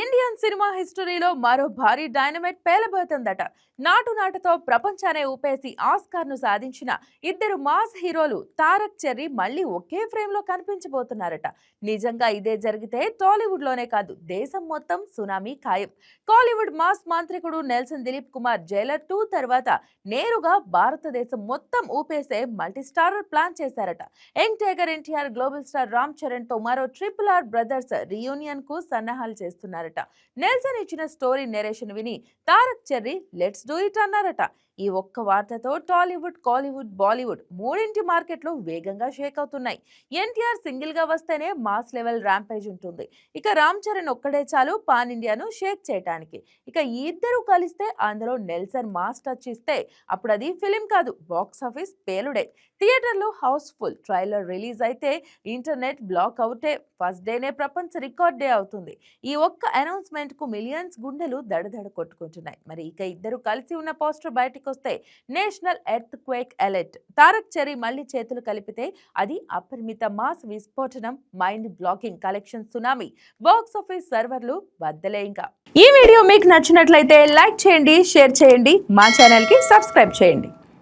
Indian cinema హిస్టరీలో మరో భారీ డైనమైట్ పేలబోతుందట. నాటు నాటుతో ప్రపంచాన్ని ఊపేసి ఆస్కార్ను సాధించిన ఇద్దరు మాస్ హీరోలు తారక్ చెర్రీ మళ్ళీ ఒకే ఫ్రేమ్లో కనిపించబోతున్నారట. నిజంగా ఇదే జరిగితే టాలీవుడ్లోనే కాదు దేశం మొత్తం సునామీ ఖాయం. కాలీవుడ్ మాస్ మాంత్రికుడు నెల్సన్ దిలీప్ కుమార్ జైలర్ టూ తర్వాత నేరుగా భారతదేశం మొత్తం ఊపేసే మల్టీ స్టారర్ ప్లాన్ చేశారట. Young tiger NTR global star Ram చరణ్తో మరో ట్రిపుల్ ఆర్ బ్రదర్స్ రియూనియన్కు సన్నాహాలు అన్నారట. నెల్సన్ ఇచ్చిన స్టోరీ నెరేషన్ విని Tarak Cherry let's do it అన్నారట. ఈ ఒక్క వార్తతో టాలీవుడ్ కాలీవుడ్ బాలీవుడ్ మూడింటి మార్కెట్లు వేగంగా షేక్ అవుతున్నాయి. ఎన్టీఆర్ సింగిల్గా వస్తేనే మాస్ లెవెల్ ర్యాంపేజ్ ఉంటుంది. ఇక రామ్ చరణ్ ఒక్కడే చాలు పాన్ ఇండియాను షేక్ చేయడానికి ఇక ఈ ఇద్దరు కలిస్తే అందులో నెల్సన్ మాస్ టచ్ ఇస్తే అప్పుడు అది ఫిలిం కాదు బాక్స్ ఆఫీస్ పేలుడే. థియేటర్లో హౌస్ఫుల్ ట్రైలర్ రిలీజ్ అయితే ఇంటర్నెట్ బ్లాక్ అవుటే ఫస్ట్ డేనే ప్రపంచ రికార్డ్ డే అవుతుంది. ఈ ఒక్క అనౌన్స్మెంట్కు మిలియన్స్ గుండెలు దడదడ కొట్టుకుంటున్నాయి. మరి ఇక ఇద్దరు కలిసి ఉన్న పోస్టర్ బయటకు వస్తే national earthquake alert. Tarak Cherry మళ్ళీ చేతులు కలిపితే అది అపరిమిత మాస్ విస్ఫోటనం mind blocking collection tsunami box office సర్వర్లు బద్దలే ఇంకా. ఈ వీడియో మీకు నచ్చినట్లయితే లైక్ చేయండి షేర్ చేయండి మా ఛానల్కి సబ్స్క్రైబ్ చేయండి.